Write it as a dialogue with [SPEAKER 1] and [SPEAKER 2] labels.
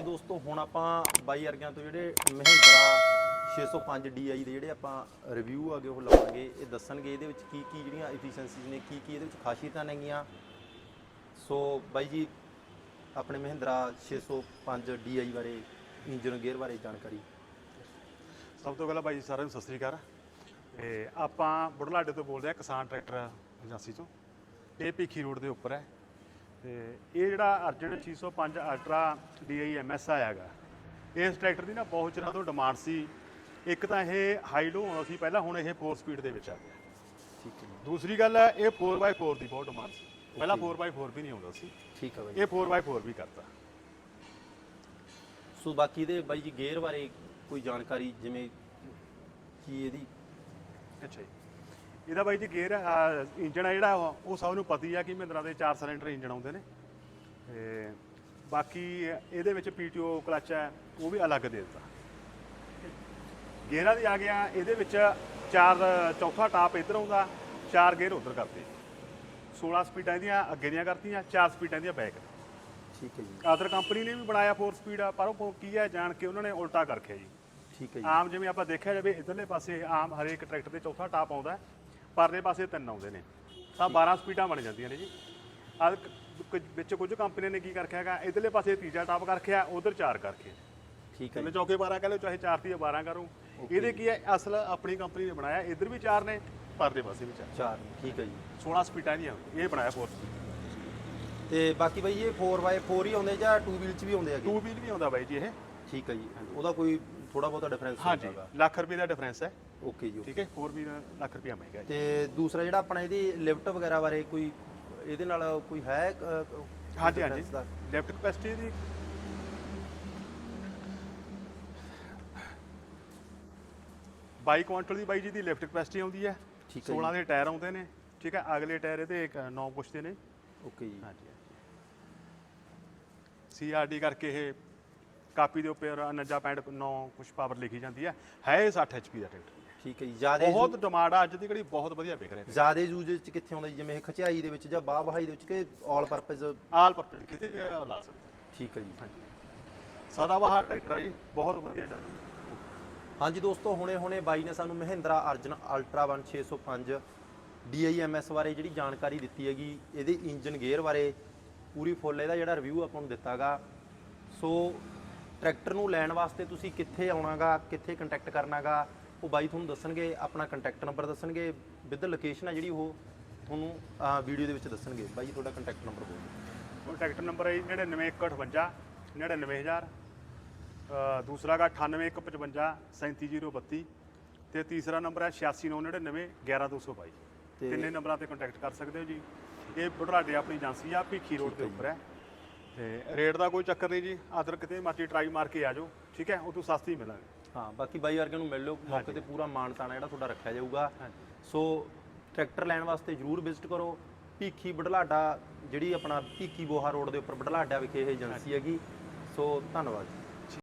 [SPEAKER 1] ਹਾਂਜੀ ਦੋਸਤੋ, ਹੁਣ ਆਪਾਂ ਬਾਈ ਅਰਗਿਆਂ ਤੋਂ ਜਿਹੜੇ ਮਹਿੰਦਰਾ 605 DI ਦੇ ਜਿਹੜੇ ਆਪਾਂ ਰਿਵਿਊ ਆਗੇ ਉਹ ਲਵਾਂਗੇ। ਇਹ ਦੱਸਣਗੇ ਇਹਦੇ ਵਿੱਚ ਕੀ ਕੀ ਜਿਹੜੀਆਂ ਐਫੀਸ਼ੀਐਂਸੀਜ਼ ਨੇ ਕੀ ਕੀ ਇਹਦੇ ਵਿੱਚ ਖਾਸੀਅਤਾਂ ਨੇਗੀਆਂ। ਸੋ ਬਾਈ ਜੀ, ਆਪਣੇ ਮਹਿੰਦਰਾ 605 DI ਬਾਰੇ ਇੰਜਨ ਗੇਅਰ ਬਾਰੇ ਜਾਣਕਾਰੀ।
[SPEAKER 2] ਸਭ ਤੋਂ ਪਹਿਲਾਂ ਬਾਈ ਜੀ ਸਾਰਿਆਂ ਨੂੰ ਸਤਿ ਸ੍ਰੀ ਅਕਾਲ। ਤੇ ਆਪਾਂ ਬੁਢਲਾਡੇ ਤੋਂ ਬੋਲਦੇ ਆ ਕਿਸਾਨ ਟਰੈਕਟਰ ਏਜੰਸੀ ਤੋਂ। ਇਹ ਭੀਖੀ ਰੋਡ ਦੇ ਉੱਪਰ ਹੈ। ਤੇ ਇਹ ਜਿਹੜਾ ਅਰਜਨ 605 ਅਲਟਰਾ DI MS ਆਇਆਗਾ ਇਸ ਟਰੈਕਟਰ ਦੀ ਨਾ ਬਹੁਤ ਚਿਰਾਂ ਤੋਂ ਡਿਮਾਂਡ ਸੀ। ਇੱਕ ਤਾਂ ਇਹ ਹਾਈ ਲੋ ਆਉਂਦਾ ਸੀ ਪਹਿਲਾਂ ਹੁਣ ਇਹ 4 ਸਪੀਡ ਦੇ ਵਿੱਚ ਆ ਗਿਆ।
[SPEAKER 1] ਠੀਕ ਹੈ
[SPEAKER 2] ਦੂਸਰੀ ਗੱਲ ਹੈ ਇਹ 4x4 ਦੀ ਬਹੁਤ ਡਿਮਾਂਡ ਸੀ। ਪਹਿਲਾਂ 4x4 ਵੀ ਨਹੀਂ ਆਉਂਦਾ ਸੀ।
[SPEAKER 1] ਠੀਕ ਹੈ ਬਾਈ
[SPEAKER 2] ਇਹ 4x4 ਵੀ ਕਰਤਾ।
[SPEAKER 1] ਸੋ ਬਾਕੀ ਦੇ ਬਾਈ ਜੀ ਗੇਅਰ ਬਾਰੇ ਕੋਈ ਜਾਣਕਾਰੀ ਜਿਵੇਂ ਕੀ ਇਹਦੀ
[SPEAKER 2] ਅੱਛਾ ਜੀ। ਇਹਦਾ ਬਾਈ ਜੀ ਗੇਅਰ ਇੰਜਣ ਆ ਜਿਹੜਾ ਉਹ- ਸਭ ਨੂੰ ਪਤਾ ਹੀ ਆ ਕਿ ਮਹਿੰਦਰਾ ਦੇ 4 ਸਿਲੰਡਰ ਇੰਜਣ ਆਉਂਦੇ ਨੇ। ਤੇ ਬਾਕੀ ਇਹਦੇ ਵਿੱਚ ਪੀਟੀਓ ਕਲਚ ਹੈ ਉਹ ਵੀ ਅਲੱਗ ਦੇ ਦਿੱਤਾ। ਗੇਅਰਾਂ ਦੀ ਆ ਗਿਆ ਇਹਦੇ ਵਿੱਚ ਚਾਰ ਚੌਥਾ ਟਾਪ ਇੱਧਰ ਆਉਂਦਾ ਚਾਰ ਗੇਅਰ ਉੱਧਰ ਕਰਤੇ। 16 ਸਪੀਡਾਂ ਇਹਦੀਆਂ ਅੱਗੇ ਦੀਆਂ ਕਰਤੀਆਂ ਚਾਰ ਸਪੀਡਾਂ ਇਹਦੀਆਂ ਬੈਕ
[SPEAKER 1] ਠੀਕ ਹੈ ਜੀ।
[SPEAKER 2] ਆਦਰ ਕੰਪਨੀ ਨੇ ਵੀ ਬਣਾਇਆ 4 ਸਪੀਡ ਆ ਪਰ ਉਹ ਕੀ ਹੈ ਜਾਣ ਕੇ ਉਹਨਾਂ ਨੇ ਉਲਟਾ ਕਰ ਰੱਖਿਆ ਜੀ।
[SPEAKER 1] ਠੀਕ ਹੈ ਜੀ।
[SPEAKER 2] ਆਮ ਜਿਵੇਂ ਆਪਾਂ ਦੇਖਿਆ ਜਾਵੇ ਇਧਰਲੇ ਪਾਸੇ ਆਮ ਹਰੇਕ ਟਰੈਕਟਰ ਦੇ ਚੌਥਾ ਟਾਪ ਆਉਂਦਾ ਹੈ, ਪਰਲੇ ਪਾਸੇ ਤਿੰਨ ਆਉਂਦੇ ਨੇ। ਤਾਂ 12 ਸਪੀਡਾਂ ਬਣ ਜਾਂਦੀਆਂ ਨੇ ਜੀ। ਆ ਵਿੱਚ ਕੁਝ ਕੰਪਨੀਆਂ ਨੇ ਕੀ ਕਰ ਰੱਖਿਆ ਹੈਗਾ ਇਧਰਲੇ ਪਾਸੇ ਤੀਜਾ ਟਾਪ ਕਰ ਰੱਖਿਆ ਉਧਰ ਚਾਰ ਕਰ ਰੱਖਿਆ
[SPEAKER 1] ਠੀਕ ਹੈ।
[SPEAKER 2] ਚੌਕੇ 12 ਕਹ ਲਓ ਚਾਹੇ 4 ਦੀ 12 ਕਰੂੰ। ਇਹਦੇ ਕੀ ਹੈ ਅਸਲ ਆਪਣੀ ਕੰਪਨੀ ਨੇ ਬਣਾਇਆ ਇਧਰ ਵੀ ਚਾਰ ਨੇ ਪਰਲੇ ਪਾਸੇ ਵੀ ਚਾਰ।
[SPEAKER 1] ਚਾਰ ਠੀਕ ਹੈ ਜੀ।
[SPEAKER 2] 16 ਸਪੀਡਾਂ ਦੀਆਂ ਇਹ ਬਣਾਇਆ 4 ਸਪੀਡ।
[SPEAKER 1] ਤੇ ਬਾਕੀ ਬਾਈ ਇਹ 4x4 ਹੀ ਆਉਂਦੇ ਜਾਂ 2 ਵੀਲ ਚ ਵੀ ਆਉਂਦੇ ਹੈਗੇ?
[SPEAKER 2] ਟੂ ਵੀਲ ਵੀ ਆਉਂਦਾ ਬਾਈ ਜੀ ਇਹ।
[SPEAKER 1] ਠੀਕ ਹੈ ਜੀ ਉਹਦਾ ਕੋਈ ਥੋੜਾ ਬਹੁਤਾ ਡਿਫਰੈਂਸ
[SPEAKER 2] ਹਾਂਜੀ ਲੱਖ ਰੁਪਏ ਦਾ ਡਿਫਰੈਂਸ ਹੈ।
[SPEAKER 1] ਓਕੇ ਜੀ
[SPEAKER 2] ਠੀਕ ਹੈ 4 ਵੀਲ ਲੱਖ ਰੁਪਏ ਮਹਿੰਗਾ ਹੈ
[SPEAKER 1] ਤੇ ਦੂਸਰਾ ਜਿਹੜਾ ਆਪਣਾ ਇਹਦੀ ਲਿਫਟ ਵਗੈਰਾ ਬਾਰੇ ਕੋਈ ਇਹਦੇ ਨਾਲ ਕੋਈ ਹੈ
[SPEAKER 2] ਹਾਂਜੀ ਹਾਂਜੀ? ਲੈਫਟ ਕਪੈਸਿਟੀ ਦੀ? ਬਾਈ ਕੁਆਂਟਲ ਦੀ ਬਾਈ ਜੀ ਦੀ ਲਿਫਟ ਕਪੈਸਿਟੀ ਆਉਂਦੀ ਹੈ।
[SPEAKER 1] ਠੀਕ ਹੈ
[SPEAKER 2] 16 ਦੇ ਟਾਇਰ ਆਉਂਦੇ ਨੇ ਠੀਕ ਹੈ ਅਗਲੇ ਟਾਇਰ ਇਹਦੇ 9 ਪੁੱਛਦੇ ਨੇ।
[SPEAKER 1] ਓਕੇ ਜੀ।
[SPEAKER 2] ਹਾਂਜੀ ਸੀਆਰਡੀ ਕਰਕੇ ਇਹ ਕਾਪੀ ਦੇ ਉੱਪਰ 49.9 ਕੁਝ ਪਾਵਰ ਲਿਖੀ ਜਾਂਦੀ ਹੈ। ਹੈ ਇਹ 60 ਐਚਪੀ ਦਾ ਟਰੈਕਟਰ
[SPEAKER 1] ਠੀਕ ਹੈ ਜੀ ਜ਼ਿਆਦਾ
[SPEAKER 2] ਬਹੁਤ ਡਿਮਾਂਡ ਆ ਅੱਜ ਦੀ ਘੜੀ ਬਹੁਤ ਵਧੀਆ ਵਿਕ ਰਿਹਾ
[SPEAKER 1] ਜ਼ਿਆਦਾ ਯੂਜ ਚ ਕਿੱਥੇ ਆਉਂਦਾ ਜੀ? ਜਿਵੇਂ ਇਹ ਖਚਾਈ ਦੇ ਵਿੱਚ ਜਾਂ ਬਾਹ ਬਹਾਈ ਦੇ ਵਿੱਚ ਕਿ ਆਲ ਪਰਪਸ
[SPEAKER 2] ਆਲ ਪਰਪਸ ਕਿਤੇ ਵੀ ਲਾ ਸਕਦੇ।
[SPEAKER 1] ਠੀਕ ਹੈ ਜੀ।
[SPEAKER 2] ਸਦਾ ਬਾਹਰ ਟਰੈਕਟਰ ਜੀ ਬਹੁਤ ਵਧੀਆ
[SPEAKER 1] ਹਾਂਜੀ ਦੋਸਤੋ ਹੁਣੇ ਹੁਣੇ ਬਾਈ ਨੇ ਸਾਨੂੰ ਮਹਿੰਦਰਾ ਅਰਜਨ ਅਲਟਰਾ 1605 DIMS ਬਾਰੇ ਜਿਹੜੀ ਜਾਣਕਾਰੀ ਦਿੱਤੀ ਹੈਗੀ ਇਹਦੇ ਇੰਜਨ ਗੇਅਰ ਬਾਰੇ ਪੂਰੀ ਫੁੱਲ ਇਹਦਾ ਜਿਹੜਾ ਰਿਵਿਊ ਆਪਾਂ ਨੂੰ ਦਿੱਤਾਗਾ। ਸੋ ਟਰੈਕਟਰ ਨੂੰ ਲੈਣ ਵਾਸਤੇ ਤੁਸੀਂ ਕਿੱਥੇ ਆਉਣਾਗਾ ਕਿੱਥੇ ਕੰਟੈਕਟ ਕਰਨਾਗਾ ਉਹ ਬਾਈ ਤੁਹਾਨੂੰ ਦੱਸਣਗੇ ਆਪਣਾ ਕੰਟੈਕਟ ਨੰਬਰ ਦੱਸਣਗੇ ਵਿਦ ਲੋਕੇਸ਼ਨ ਆ ਜਿਹੜੀ ਉਹ ਤੁਹਾਨੂੰ ਵੀਡੀਓ ਦੇ ਵਿੱਚ ਦੱਸਣਗੇ। ਬਾਈ ਜੀ ਤੁਹਾਡਾ ਕੰਟੈਕਟ ਨੰਬਰ ਬੋਲੋ
[SPEAKER 2] ਕੰਟੈਕਟ ਨੰਬਰ ਹੈ ਜੀ 99158 99000 ਅ, ਦੂਸਰਾ ਗਾ 9815 37032 ਤੇ ਤੀਸਰਾ ਨੰਬਰ ਹੈ 8699 11222
[SPEAKER 1] ਤੇ-
[SPEAKER 2] ਤਿੰਨੇ ਨੰਬਰਾਂ ਤੇ ਕੰਟੈਕਟ ਕਰ ਸਕਦੇ ਹੋ ਜੀ। ਇਹ ਬੁਢਲਾਡੇ ਆਪਣੀ ਏਜੰਸੀ ਆ ਭੀਖੀ ਰੋਡ ਦੇ ਉੱਪਰ ਹੈ। ਤੇ ਰੇਟ ਦਾ ਕੋਈ ਚੱਕਰ ਨਹੀਂ ਜੀ ਆਦਰ ਕਿਤੇ ਮਰਜ਼ੀ ਟਰਾਈ ਮਾਰ ਕੇ ਆ ਜਾਓ ਠੀਕ ਹੈ? ਉਦੋਂ ਸਸਤੀ ਮਿਲਾਂਗੇ।
[SPEAKER 1] ਹਾਂ ਬਾਕੀ ਬਾਈ ਵਰਗੇ ਨੂੰ ਮਿਲ ਲਿਓ। ਮੌਕੇ ਤੇ ਪੂਰਾ ਮਾਣ ਤਾਣਾ ਜਿਹੜਾ ਤੁਹਾਡਾ ਰੱਖਿਆ ਜਾਊਗਾ। ਸੋ ਟਰੈਕਟਰ ਲੈਣ ਵਾਸਤੇ ਜਰੂਰ ਵਿਜ਼ਿਟ ਕਰੋ। ਭੀਖੀ ਬੜਲਾਡਾ ਜਿਹੜੀ ਆਪਣਾ ਭੀਖੀ ਬੋਹਾ ਰੋਡ ਦੇ ਉੱਪਰ ਬੜਲਾਡਾ ਵਿਖੇ ਇਹ ਏਜੰਸੀ ਹੈਗੀ। ਸੋ ਧੰਨਵਾਦ।